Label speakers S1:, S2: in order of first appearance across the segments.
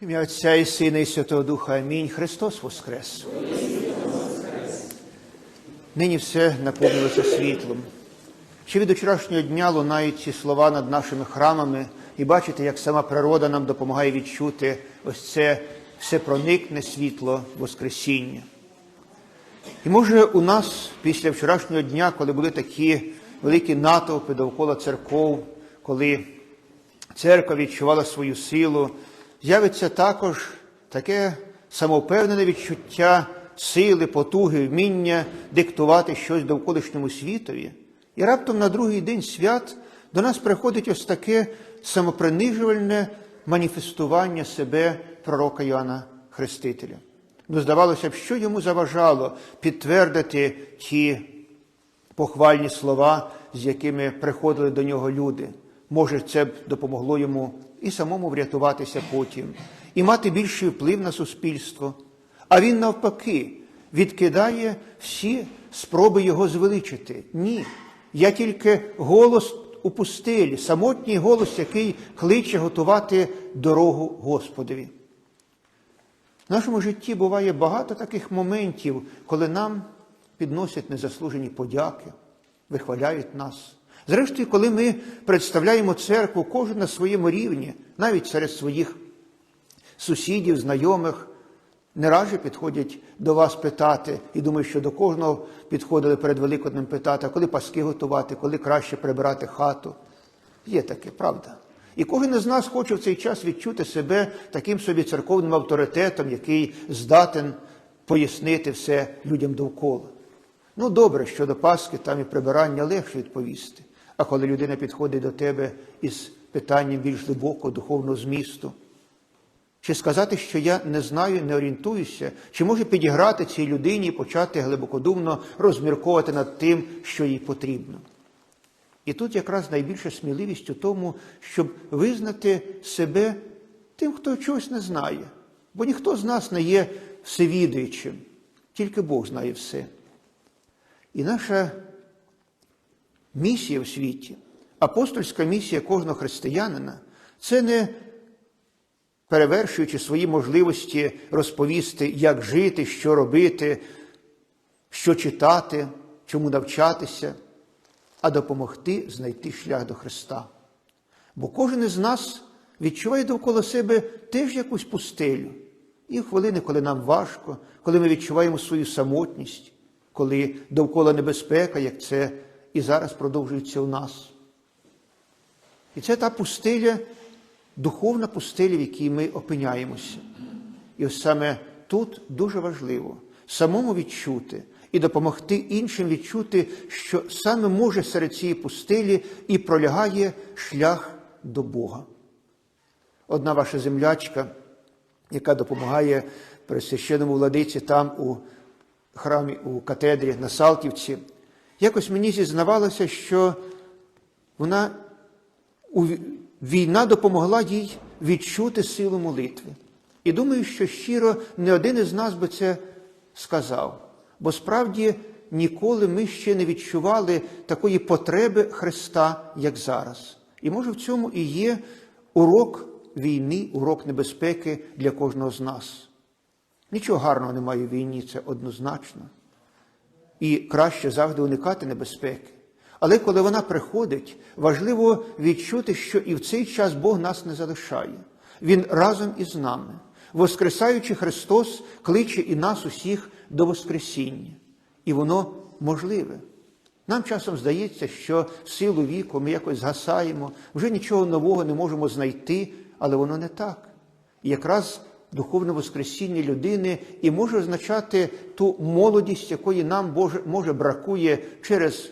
S1: Ім'я Отця і Сина і Святого Духа. Амінь. Христос Воскрес. Нині все наповнилося світлом. Ще від вчорашнього дня лунають ці слова над нашими храмами, і бачите, як сама природа нам допомагає відчути ось це всепроникне світло Воскресіння. І може у нас після вчорашнього дня, коли були такі великі натовпи довкола церков, коли церква відчувала свою силу, з'явиться також таке самовпевнене відчуття сили, потуги, вміння диктувати щось довколишньому світові. І раптом на другий день свят до нас приходить ось таке самопринижувальне маніфестування себе пророка Йоанна Хрестителя. Ну, здавалося б, що йому заважало підтвердити ті похвальні слова, з якими приходили до нього люди. Може, це б допомогло йому і самому врятуватися потім, і мати більший вплив на суспільство. А він, навпаки, відкидає всі спроби його звеличити. Ні. Я тільки голос у пустелі, самотній голос, який кличе готувати дорогу Господові. В нашому житті буває багато таких моментів, коли нам підносять незаслужені подяки, вихваляють нас. Зрештою, коли ми представляємо церкву, кожен на своєму рівні, навіть серед своїх сусідів, знайомих, не раже підходять до вас питати, і думаю, що до кожного підходили перед Великоднем питати, а коли паски готувати, коли краще прибирати хату. Є таке, правда. І кожен із нас хоче в цей час відчути себе таким собі церковним авторитетом, який здатен пояснити все людям довкола. Ну, добре, що до Пасхи там і прибирання легше відповісти. А коли людина підходить до тебе із питанням більш глибокого духовного змісту, чи сказати, що я не знаю, не орієнтуюся, чи може підіграти цій людині і почати глибокодумно розмірковувати над тим, що їй потрібно. І тут якраз найбільша сміливість у тому, щоб визнати себе тим, хто чогось не знає. Бо ніхто з нас не є всевідуючим, тільки Бог знає все. І наша місія в світі, апостольська місія кожного християнина, це не перевершуючи свої можливості розповісти, як жити, що робити, що читати, чому навчатися, а допомогти знайти шлях до Христа. Бо кожен із нас відчуває довкола себе теж якусь пустелю. І хвилини, коли нам важко, коли ми відчуваємо свою самотність, коли довкола небезпека, як це і зараз продовжується у нас. І це та пустеля, духовна пустеля, в якій ми опиняємося. І ось саме тут дуже важливо самому відчути і допомогти іншим відчути, що саме може серед цієї пустелі і пролягає шлях до Бога. Одна ваша землячка, яка допомагає пресвященному владиці там у храмі, у катедрі на Салтівці, якось мені зізнавалося, що вона війна допомогла їй відчути силу молитви. І думаю, що щиро не один із нас би це сказав. Бо справді ніколи ми ще не відчували такої потреби Христа, як зараз. І може в цьому і є урок війни, урок небезпеки для кожного з нас. Нічого гарного немає в війні, це однозначно. І краще завжди уникати небезпеки. Але коли вона приходить, важливо відчути, що і в цей час Бог нас не залишає. Він разом із нами. Воскресаючи Христос, кличе і нас усіх до Воскресіння. І воно можливе. Нам часом здається, що силу віку ми якось згасаємо, вже нічого нового не можемо знайти, але воно не так. І якраз духовне Воскресіння людини і може означати ту молодість, якої нам може бракує через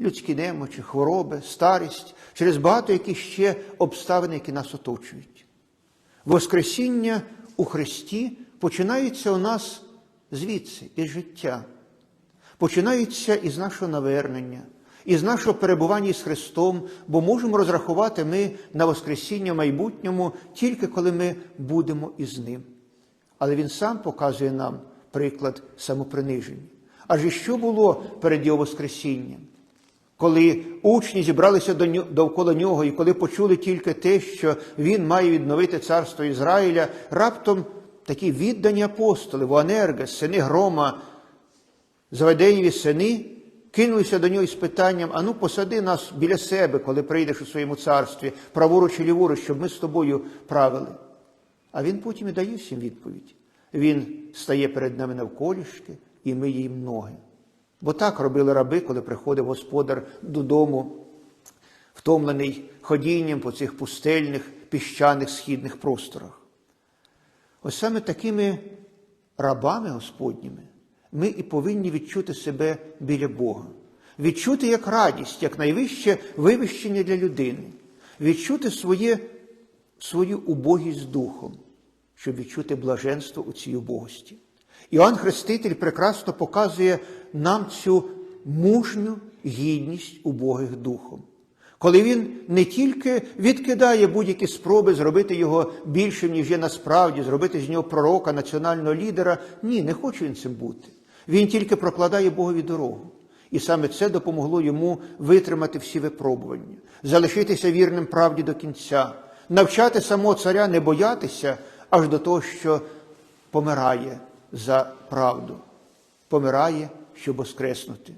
S1: людські немочі, хвороби, старість, через багато яких ще обставин, які нас оточують. Воскресіння у Христі починається у нас звідси, із життя, починається із нашого навернення, із нашого перебування з Христом, бо можемо розрахувати ми на Воскресіння в майбутньому тільки коли ми будемо із Ним. Але Він сам показує нам приклад самоприниження. Адже що було перед Його Воскресінням? коли учні зібралися довкола нього, і коли почули тільки те, що він має відновити царство Ізраїля, раптом такі віддані апостоли, Воанергес, сини Грома, Заведенєві сини кинулися до нього із питанням: ану, посади нас біля себе, коли прийдеш у своєму царстві, праворуч і ліворуч, щоб ми з тобою правили. А він потім і дає всім відповідь. Він стає перед нами навколішки і миє їм ноги. Бо так робили раби, коли приходив господар додому, втомлений ходінням по цих пустельних піщаних східних просторах. Ось саме такими рабами Господніми ми і повинні відчути себе біля Бога, відчути як радість, як найвище вивищення для людини, відчути своє, свою убогість духом, щоб відчути блаженство у цій убогості. Іоанн Хреститель прекрасно показує нам цю мужню гідність убогих духом. Коли він не тільки відкидає будь-які спроби зробити його більшим, ніж є насправді, зробити з нього пророка, національного лідера, ні, не хоче він цим бути. Він тільки прокладає Богові дорогу. І саме це допомогло йому витримати всі випробування, залишитися вірним правді до кінця, навчати самого царя не боятися аж до того, що помирає за правду, помирає, щоб воскреснути.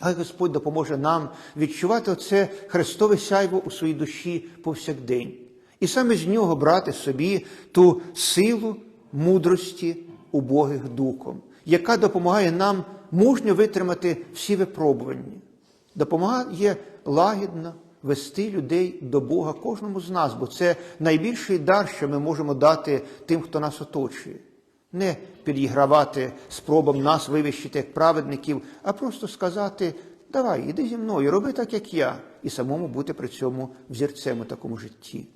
S1: Хай Господь допоможе нам відчувати оце Христове сяйво у своїй душі повсякдень. І саме з нього брати собі ту силу мудрості убогих духом, яка допомагає нам мужньо витримати всі випробування, допомагає лагідно вести людей до Бога кожному з нас, бо це найбільший дар, що ми можемо дати тим, хто нас оточує. Не підігравати спробам нас вивищити як праведників, а просто сказати: давай, іди зі мною, роби так, як я, і самому бути при цьому взірцем у такому житті.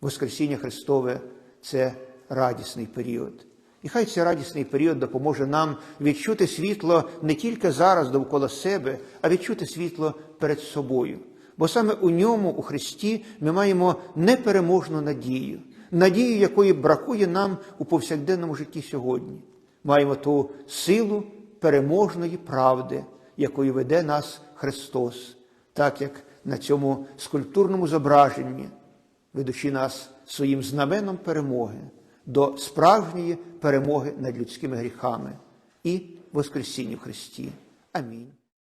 S1: Воскресіння Христове це радісний період. І хай цей радісний період допоможе нам відчути світло не тільки зараз довкола себе, а відчути світло перед собою. Бо саме у ньому, у Христі, ми маємо непереможну надію, надію, якої бракує нам у повсякденному житті сьогодні. Маємо ту силу переможної правди, якою веде нас Христос, так як на цьому скульптурному зображенні, ведучи нас своїм знаменом перемоги до справжньої перемоги над людськими гріхами і Воскресінню Христі. Амінь.